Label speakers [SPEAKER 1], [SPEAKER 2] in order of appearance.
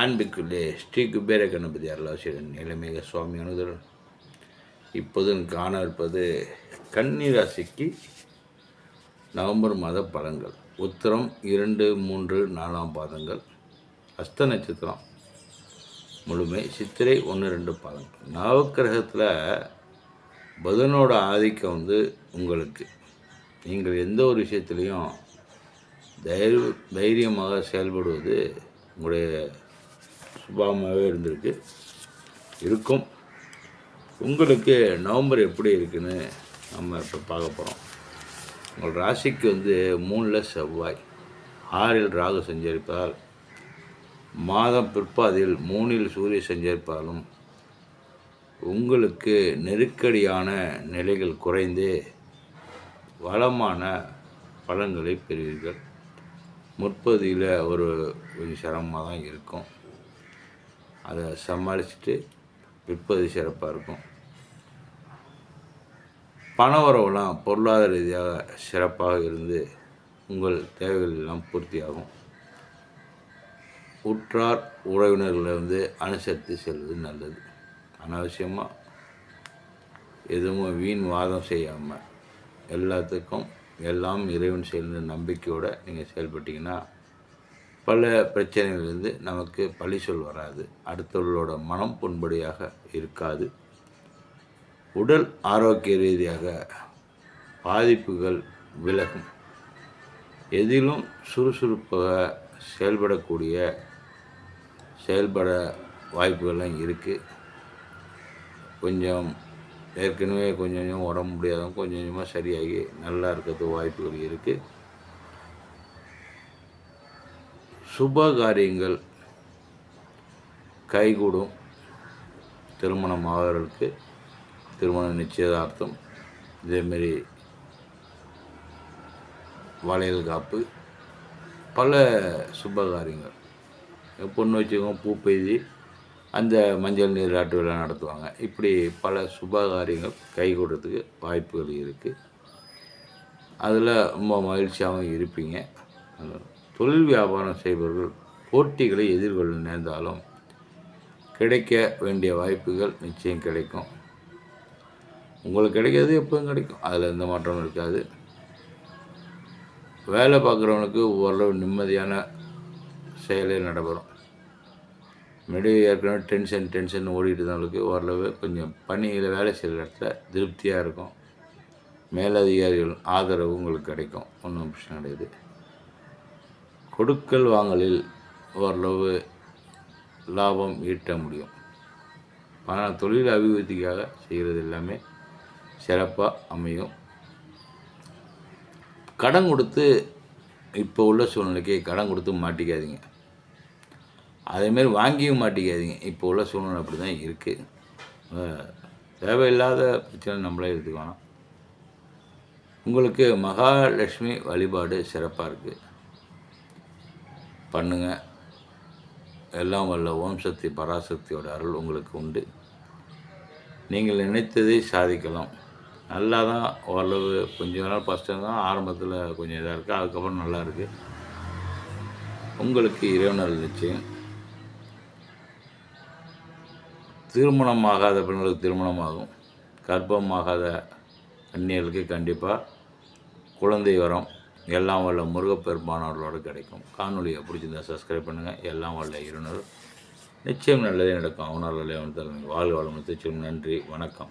[SPEAKER 1] அன்பிற்குள்ளே ஸ்ரீ குபேர கணபதி அருளாசிரியன் நிலைமிக சுவாமி அனுதல் இப்போது காண இருப்பது கன்னிராசிக்கு நவம்பர் மாத பலன்கள். உத்தரம் இரண்டு மூன்று நாலாம் பாதங்கள். அஸ்த நட்சத்திரம் முழுமை சித்திரை ஒன்று ரெண்டு பாதங்கள். நவக்கிரகத்தில் புதனோட ஆதிக்கம் வந்து உங்களுக்கு. நீங்கள் எந்த ஒரு விஷயத்துலையும் தைரிய தைரியமாக செயல்படுவது உங்களுடைய சுபாவமாகவே இருந்திருக்கு. இருக்கும். உங்களுக்கு நவம்பர் எப்படி இருக்குன்னு நம்ம இப்போ பார்க்க போகிறோம் உங்கள் ராசிக்கு வந்து மூணில் செவ்வாய். ஆறில் ராகு சஞ்சரிப்பதால் மாதம் பிற்பாதில் மூணில் சூரிய சஞ்சரிப்பாலும் உங்களுக்கு நெருக்கடியான நிலைகள் குறைந்து வளமான பலன்களை பெறுவீர்கள். முற்பகுதியில் ஒரு கொஞ்சம் சிரமமாக தான் இருக்கும். அதை சமாளிச்சுட்டு விற்பது சிறப்பாக இருக்கும். பண உறவுலாம் பொருளாதார ரீதியாக சிறப்பாக இருந்து உங்கள் தேவைகள் எல்லாம் பூர்த்தியாகும். உற்றார் உறவினர்களை வந்து அனுசரித்து செல்வது நல்லது. அனாவசியமாக எதுவும் வீண் வாதம் செய்யாமல் எல்லாத்துக்கும் எல்லாம் இறைவன் செயல்ன்ற நம்பிக்கையோடு நீங்கள் செயல்பட்டீங்கன்னா பல பிரச்சனைகளிலிருந்து நமக்கு பழி சொல் வராது. அடுத்தவர்களோட மனம் புண்படியாக இருக்காது. உடல் ஆரோக்கிய ரீதியாக பாதிப்புகள் விலகும். எதிலும் சுறுசுறுப்பாக செயல்படக்கூடிய செயல்பட வாய்ப்புகள்லாம் இருக்குது கொஞ்சம் ஏற்கனவே கொஞ்சம் கொஞ்சம் உடம்பு முடியாதவங்க கொஞ்சம் கொஞ்சமாக சரியாகி நல்லா இருக்கிறதுக்கு வாய்ப்புகள் இருக்குது சுப காரியங்கள் கைகூடும் திருமணம் ஆகிறவர்களுக்கு திருமண நிச்சயதார்த்தம் இதேமாரி வளையல் காப்பு பல சுப காரியங்கள் பொண்ணு வச்சுக்கோங்க பூ பெய்தி அந்த மஞ்சள் நீராட்டு விழா நடத்துவாங்க. இப்படி பல சுப காரியங்கள் கை கொடுறதுக்கு வாய்ப்புகள் இருக்குது அதில் ரொம்ப மகிழ்ச்சியாகவும் இருப்பீங்க. தொழில் வியாபாரம் செய்பவர்கள் போட்டிகளை எதிர்கொள்ள நேர்ந்தாலும் கிடைக்க வேண்டிய வாய்ப்புகள் நிச்சயம் கிடைக்கும். உங்களுக்கு கிடைக்கிறது எப்போதும் கிடைக்கும். அதில் எந்த மாற்றமும் இருக்காது. வேலை பார்க்குறவனுக்கு ஓரளவு நிம்மதியான செயலே நடைபெறும். முன்னாடி ஏற்கனவே டென்ஷன் டென்ஷன் ஓடிட்டு இருந்தவங்களுக்கு ஓரளவு கொஞ்சம் பணியில் வேலை செய்கிற இடத்துல திருப்தியாக இருக்கும். மேலதிகாரிகள் ஆதரவு உங்களுக்கு கிடைக்கும். ஒன்றும் பிரச்சனை கிடையாது. கொடுக்கல் வாங்கலில் ஓரளவு லாபம் ஈட்ட முடியும். ஆனால் தொழில் அபிவிருத்திக்காக செய்கிறது எல்லாமே சிறப்பாக அமையும். கடன் கொடுத்து இப்போ உள்ள சூழ்நிலைக்கு கடன் கொடுத்து மாட்டிக்காதீங்க. அதேமாரி வாங்கியும் மாட்டிக்காதீங்க. இப்போ உள்ள சூழ்நிலை அப்படி தான் இருக்குது தேவையில்லாத பிரச்சனை நம்மளே எடுத்துக்கணும். உங்களுக்கு மகாலட்சுமி வழிபாடு சிறப்பாக இருக்குது பண்ணுங்கள் எல்லாம் வல்ல ஓம் சக்தி பராசக்தியோட அருள் உங்களுக்கு உண்டு. நீங்கள் நினைத்ததை சாதிக்கலாம். நல்லா தான் ஓரளவு கொஞ்ச நாள் ஃபஸ்ட்டு தான் ஆரம்பத்தில் கொஞ்சம் இதாக இருக்குது அதுக்கப்புறம் நல்லா இருக்குது உங்களுக்கு இறைவனல் நிச்சயம். திருமணம் ஆகாத பெண்களுக்கு திருமணமாகும். கர்ப்பம் ஆகாத கன்னியர்களுக்கு கண்டிப்பாக குழந்தை வரும். எல்லாம் வல்ல முருகப்பெருமானவர்களோடு கிடைக்கும். காணொலியை பிடிச்சிருந்தா சப்ஸ்கிரைப் பண்ணுங்கள் எல்லாம் வல்ல இருநூறு. நிச்சயம் நல்லதே நடக்கும். அவனால் வாழ்க வளம் நிச்சயம் நன்றி. வணக்கம்.